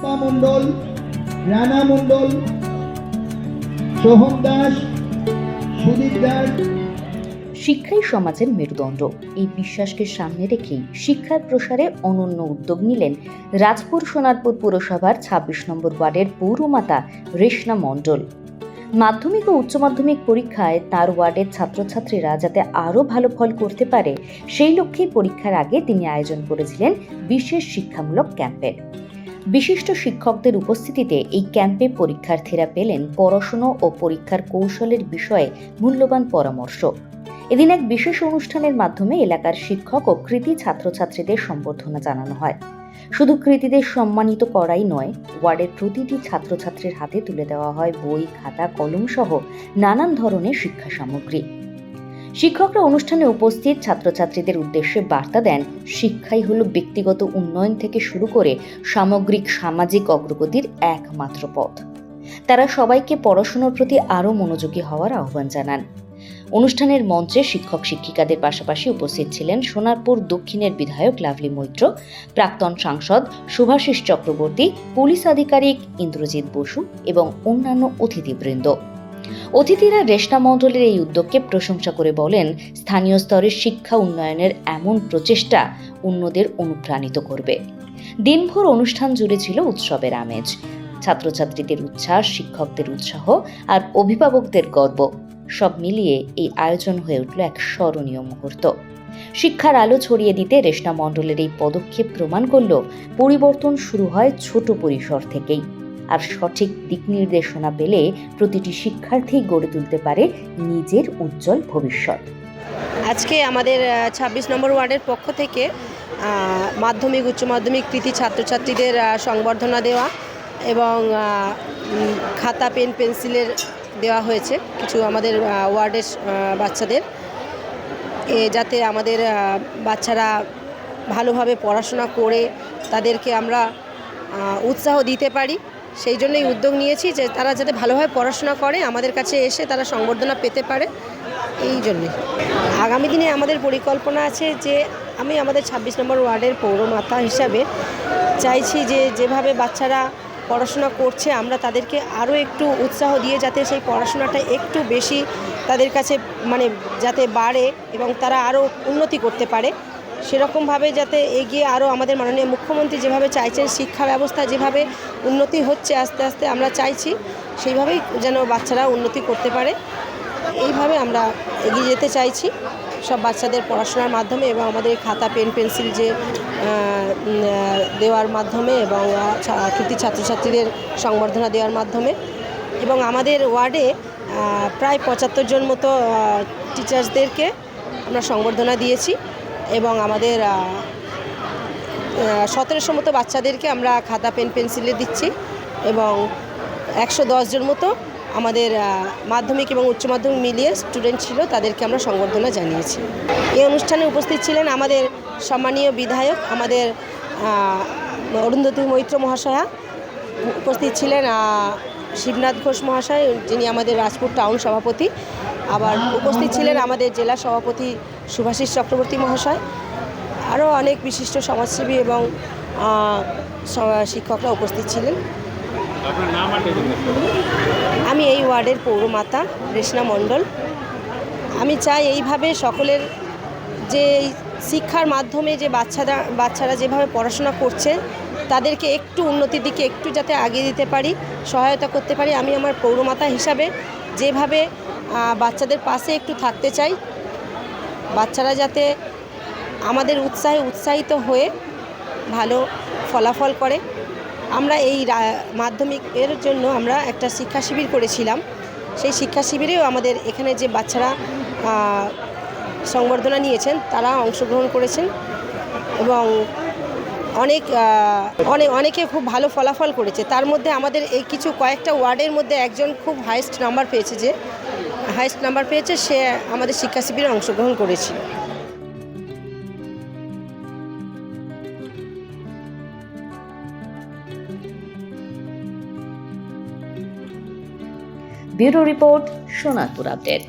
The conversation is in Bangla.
রূপা মণ্ডল, রানা মণ্ডল, সোহম দাস, সুদীপ দাস। শিক্ষাই সমাজের মেরুদণ্ড। এই বিশ্বাসকে সামনে রেখেই শিক্ষার প্রসারে অনন্য উদ্যোগ নিলেন রাজপুর সোনারপুর পুরসভার ২৬ নম্বর ওয়ার্ডের পৌরমাতা রেশনা মণ্ডল। মাধ্যমিক ও উচ্চ মাধ্যমিক পরীক্ষায় তার ওয়ার্ডের ছাত্রছাত্রীরা যাতে আরও ভালো ফল করতে পারে, সেই লক্ষ্যেই পরীক্ষার আগে তিনি আয়োজন করেছিলেন বিশেষ শিক্ষামূলক ক্যাম্পের বিশিষ্ট শিক্ষকদের উপস্থিতিতে এই ক্যাম্পে পরীক্ষার্থীরা পেলেন পড়াশুনো ও পরীক্ষার কৌশলের বিষয়ে মূল্যবান পরামর্শ। এদিন এক বিশেষ অনুষ্ঠানের মাধ্যমে এলাকার শিক্ষক ও কৃতি ছাত্রছাত্রীদের সম্বর্ধনা জানানো হয়। শুধু কৃতিদের সম্মানিত করাই নয়, ওয়ার্ডের প্রতিটি ছাত্রছাত্রীর হাতে তুলে দেওয়া হয় বই, খাতা কলম সহ নানান ধরনের শিক্ষা সামগ্রী। শিক্ষকরা অনুষ্ঠানে উপস্থিত ছাত্রছাত্রীদের উদ্দেশ্যে বার্তা দেন, শিক্ষাই হলো ব্যক্তিগত উন্নয়ন থেকে শুরু করে সামগ্রিক সামাজিক অগ্রগতির একমাত্র পথ। তারা সবাইকে পড়াশোনার প্রতি আরও মনোযোগী হওয়ার আহ্বান জানান। অনুষ্ঠানের মঞ্চে শিক্ষক শিক্ষিকাদের পাশাপাশি উপস্থিত ছিলেন সোনারপুর দক্ষিণের বিধায়ক লাভলি মৈত্র, প্রাক্তন সাংসদ শুভাশিস চক্রবর্তী, পুলিশ আধিকারিক ইন্দ্রজিৎ বসু এবং অন্যান্য অতিথিবৃন্দ। অতিথিরা রেশনা মণ্ডলের এই উদ্যোগকে প্রশংসা করে বলেন, স্থানীয় স্তরের শিক্ষা উন্নয়নের এমন প্রচেষ্টা অন্যদের অনুপ্রাণিত করবে। দিনভর অনুষ্ঠান জুড়ে ছিল উৎসবের আমেজ। ছাত্রছাত্রীদের উচ্ছ্বাস শিক্ষকদের উৎসাহ আর অভিভাবকদের গর্ব সব মিলিয়ে এই আয়োজন হয়ে উঠল এক স্মরণীয় মুহূর্ত। শিক্ষার আলো ছড়িয়ে দিতে রেশনা মণ্ডলের এই পদক্ষেপ প্রমাণ করল, পরিবর্তন শুরু হয় ছোট পরিসর থেকেই। আর সঠিক দিক নির্দেশনা পেলে প্রতিটি শিক্ষার্থী গড়ে তুলতে পারে নিজের উজ্জ্বল ভবিষ্যৎ। আজকে আমাদের ছাব্বিশ নম্বর ওয়ার্ডের পক্ষ থেকে মাধ্যমিক, উচ্চ মাধ্যমিক কৃতি ছাত্রছাত্রীদের সংবর্ধনা দেওয়া এবং খাতা, পেন, পেন্সিলের দেওয়া হয়েছে কিছু আমাদের ওয়ার্ডের বাচ্চাদের। এ, যাতে আমাদের বাচ্চারা ভালোভাবে পড়াশোনা করে তাদেরকে আমরা উৎসাহ দিতে পারি। সেই জন্যই উদ্যোগ নিয়েছি যে তারা যাতে ভালোভাবে পড়াশোনা করে, আমাদের কাছে এসে তারা সংবর্ধনা পেতে পারে, এই জন্যে। আগামী দিনে আমাদের পরিকল্পনা আছে যে আমি আমাদের ছাব্বিশ নম্বর ওয়ার্ডের পৌরমাতা হিসাবে চাইছি যে যেভাবে বাচ্চারা পড়াশোনা করছে, আমরা তাদেরকে আরও একটু উৎসাহ দিয়ে যাতে সেই পড়াশোনাটা একটু বেশি তাদের কাছে মানে যাতে বাড়ে এবং তারা আরও উন্নতি করতে পারে। সেরকমভাবে যাতে এগিয়ে আরও আমাদের মাননীয় মুখ্যমন্ত্রী যেভাবে চাইছেন, শিক্ষা ব্যবস্থা যেভাবে উন্নতি হচ্ছে আস্তে আস্তে আমরা চাইছি, সেইভাবেই যেন বাচ্চারা উন্নতি করতে পারে। এইভাবে আমরা এগিয়ে যেতে চাইছি। সব বাচ্চাদের পড়াশোনার মাধ্যমে এবং আমাদের খাতা, পেন, পেন্সিল যে দেওয়ার মাধ্যমে এবং কৃতি ছাত্রছাত্রীদের সংবর্ধনা দেওয়ার মাধ্যমে এবং আমাদের ওয়ার্ডে প্রায় পঁচাত্তর জন মতো টিচার্সদেরকে আমরা সংবর্ধনা দিয়েছি। এবং আমাদের সতেরোশো মতো বাচ্চাদেরকে আমরা খাতা, পেন, পেন্সিলে দিচ্ছি এবং একশো জন মতো আমাদের মাধ্যমিক এবং উচ্চ মাধ্যমিক মিলিয়ে স্টুডেন্ট ছিল, তাদেরকে আমরা সংবর্ধনা জানিয়েছি। এই অনুষ্ঠানে উপস্থিত ছিলেন আমাদের সম্মানীয় বিধায়ক, আমাদের অরুন্ধতী মৈত্র মহাশয়া। উপস্থিত ছিলেন শিবনাথ ঘোষ মহাশয়, যিনি আমাদের রাজপুর টাউন সভাপতি। আবার উপস্থিত ছিলেন আমাদের জেলা সভাপতি সুভাষিস চক্রবর্তী মহাশয় আরও অনেক বিশিষ্ট সমাজসেবী এবং শিক্ষকরা উপস্থিত ছিলেন। আমি এই ওয়ার্ডের পৌরমাতা রেশনা মণ্ডল। আমি চাই এইভাবে সকলের যে এই শিক্ষার মাধ্যমে যে বাচ্চারা বাচ্চারা যেভাবে পড়াশোনা করছে তাদেরকে একটু উন্নতির দিকে একটু যাতে আগিয়ে দিতে পারি সহায়তা করতে পারি আমি আমার পৌরমাতা হিসাবে যেভাবে বাচ্চাদের পাশে একটু থাকতে চাই বাচ্চারা যাতে আমাদের উৎসাহে উৎসাহিত হয়ে ভালো ফলাফল করে। আমরা এই মাধ্যমিকের জন্য আমরা একটা শিক্ষা শিবির করেছিলাম। সেই শিক্ষা শিবিরেও আমাদের এখানে যে বাচ্চারা সংবর্ধনা নিয়েছেন, তারা অংশগ্রহণ করেছেন এবং অনেক অনেক অনেকে খুব ভালো ফলাফল করেছে। তার মধ্যে আমাদের এই কিছু কয়েকটা ওয়ার্ডের মধ্যে একজন খুব হাইয়েস্ট নাম্বার পেয়েছে যে হাইয়েস্ট নাম্বার পেয়েছে সে আমাদের শিক্ষা শিবিরে অংশগ্রহণ করেছিল ব্যুরো রিপোর্ট সোনারপুর আপডেট।